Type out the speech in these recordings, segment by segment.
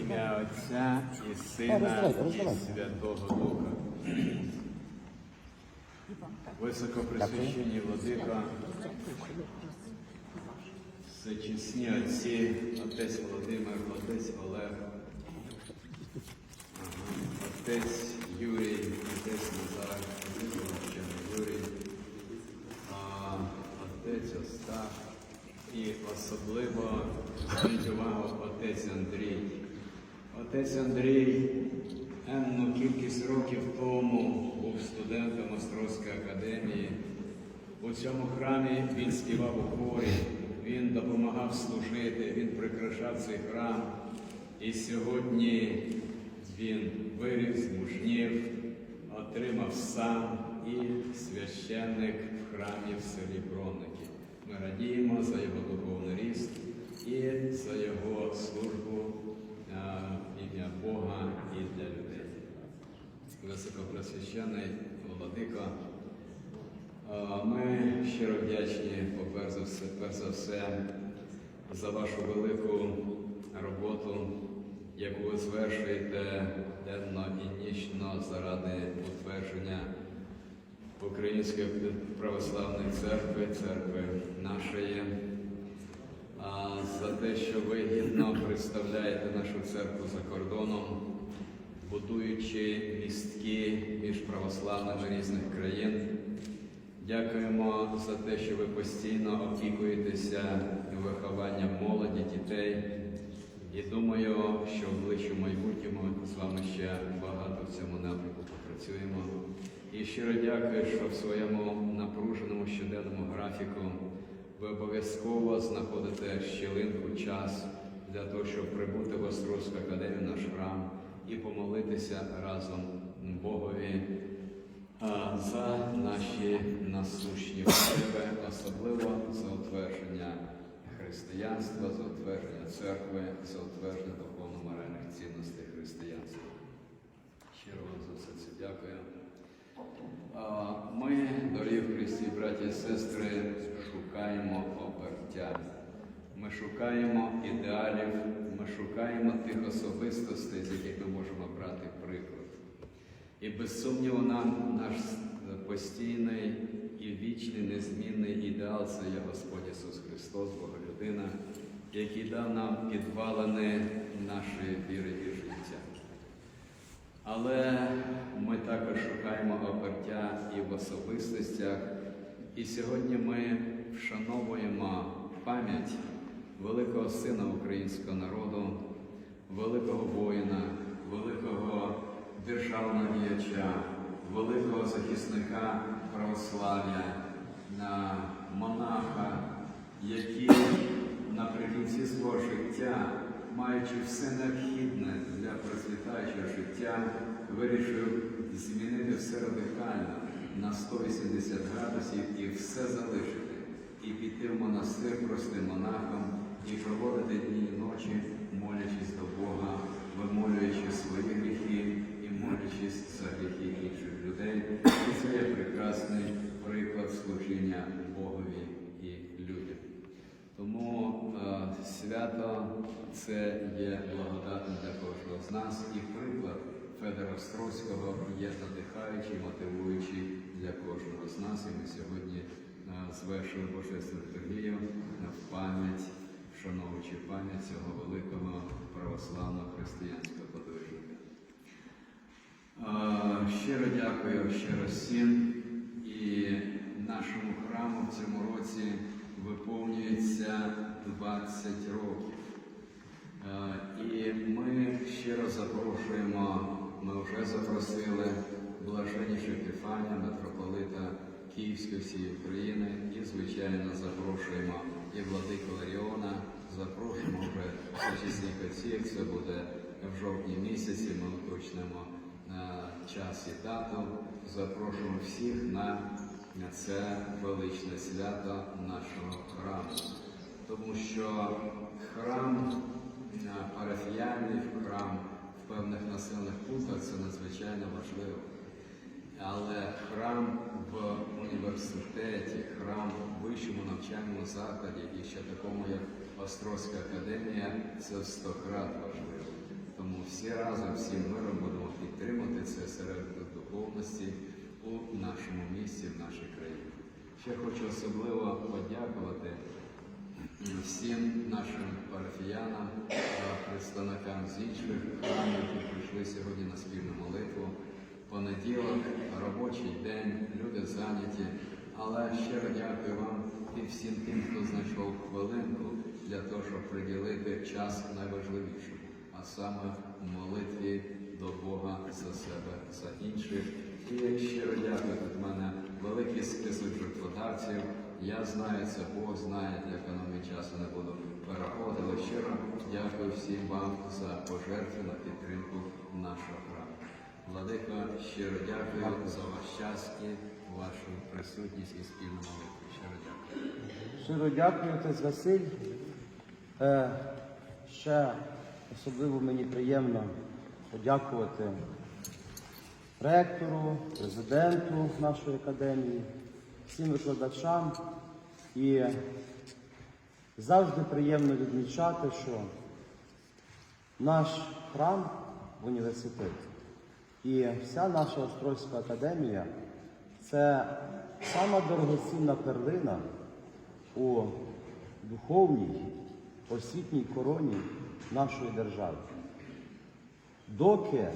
Ім'я Отця і Сина і Святого Духа. Високоприсвящені владика, всечесні отці, отець Володимир, отець Олег, отець Юрій, отець Назар, отець Володимир Юрій, а, отець Остап і особливо увагу отець Андрій. Отець Андрій енну кількість років тому був студентом Острозької академії. У цьому храмі він співав у хорі, він допомагав служити, він прикрашав цей храм. І сьогодні він виріс, мужнів, отримав сам і священник в храмі в селі Бронники. Ми радіємо за його духовний ріст і за його службу а, ім'я Бога і для людей. Високопресвящений Владико, а, ми щиро вдячні, перш за все, перш за все, за вашу велику роботу, яку ви звершуєте денно і нічно заради утвердження Української православної церкви, церкви нашої, за те, що ви гідно представляєте нашу церкву за кордоном, будуючи містки між православними різних країн. Дякуємо за те, що ви постійно опікуєтеся вихованням молоді, дітей. І думаю, що в ближчому майбутньому з вами ще багато в цьому напрямку попрацюємо. І щиро дякую, що в своєму напруженому щоденному графіку ви обов'язково знаходите щілинку час для того, щоб прибути в Острозьку академію, наш храм, і помолитися разом Богові за наші насущні потреби, особливо за утвердження християнства, за утвердження церкви, за утвердження духовно-моральних цінностей християнства. Щиро вам за все це дякую. Ми, дорогі в Христі, браті і сестри, шукаємо обертя. Ми шукаємо ідеалів, ми шукаємо тих особистостей, з яких ми можемо брати приклад. І без сумніву нам наш постійний і вічний незмінний ідеал це є Господь Ісус Христос, Бога людина, який дав нам підвалини нашої віри і життя. Але ми також шукаємо обертя і в особистостях. І сьогодні ми вшановуємо пам'ять великого сина українського народу, великого воїна, великого державного діяча, великого захисника православ'я, монаха, який наприкінці свого життя, маючи все необхідне для процвітаючого життя, вирішив змінити все радикально на 180 градусів і все залишити, і піти в монастир простим монахом, і проводити дні і ночі, молячись до Бога, вимолюючи свої гріхи і молячись за гріхи інших людей. І це є прекрасний приклад служіння Богові і людям. Тому е, свято це є благодатним для кожного з нас, і приклад Федора Острозького є надихаючий, мотивуючий для кожного з нас. І ми сьогодні е, звершили Божественну літургію в пам'ять, вшановуючи пам'ять цього великого православного християнського подвижника. Е, Щиро дякую щиро всім. І нашому храму в цьому році виповнюється 20 років. Е, І ми щиро запрошуємо, ми вже запросили блаженнішого Епіфанія, митрополита Київської всієї України і, звичайно, запрошуємо і владику Ларіона, запрошуємо вже всечисних отців, це буде в жовтні місяці, ми уточнимо час і дату. Запрошуємо всіх на це величне свято нашого храму. Тому що храм парафіяльний, храм в певних населених пунктах це надзвичайно важливо. Але храм в університеті, храм, в вищому навчальному закладі і ще такому, як Острозька академія, це в сто крат важливо. Тому всі разом, всім миром будемо підтримати це серед духовності у нашому місті, в нашій країні. Ще хочу особливо подякувати всім нашим парафіянам, представникам з інших храмів, які прийшли сьогодні на спільну молитву. Понеділок, робочий день, люди зайняті. Але щиро дякую вам і всім тим, хто знайшов хвилинку для того, щоб приділити час найважливішому, а саме в молитві до Бога за себе, за інших. І щиро дякую від мене великий список жертводавців. Я знаю це, Бог знає, для економії часу не буду переходити. Щиро дякую всім вам за пожертви на підтримку нашого храму. Владико, щиро дякую за ваш час і вашу присутність і спільну молитву. Щиро дякую. Щиро дякую, отець Василь. Е, ще особливо мені приємно подякувати ректору, президенту нашої академії, всім викладачам. І завжди приємно відмічати, що наш храм в університеті і вся наша Острозька академія це сама дорогоцінна перлина у духовній освітній короні нашої держави. Доки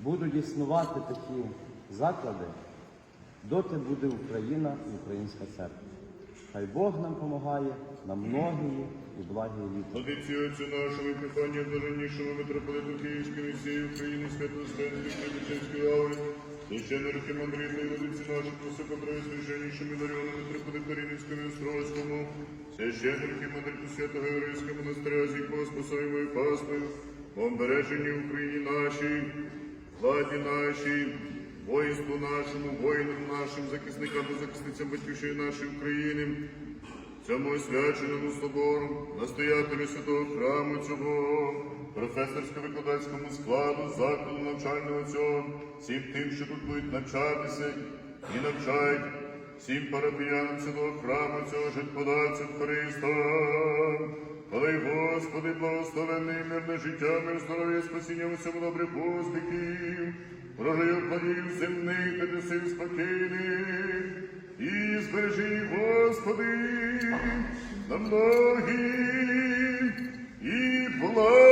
будуть існувати такі заклади, доти буде Україна і Українська церква. Хай Бог нам допомагає на многії і благі літа. Владиці Отцю нашого і прихання блаженнішого митрополиту Київської і всієї України, святостоянської Київської лаври, священники мандрити, владиці нашого високотроє священнішому Даріону митрополиту Рівненському і Острозькому, священники мандриту Святого Єврейського монастиря, з якого спасаємо і паствою, вам бережені Україні нашій, владі нашій, воїнству нашому, воїнам нашим, захисникам та захисницям батьківщини нашої України, цьому освяченому собору, настоятелю святого храму цього, професорсько-викладацькому складу, закладу навчального цього, всім тим, що тут будуть навчатися і навчають, всім парафіянам цього храму цього житподавця Христа. Хвали, Господи, благословенний мирне життя, мир, здоров'я, спасіння усьому добрих успіхів, врожаю плодів земних та неси спокійний, і збережи, Господи, на многі і благі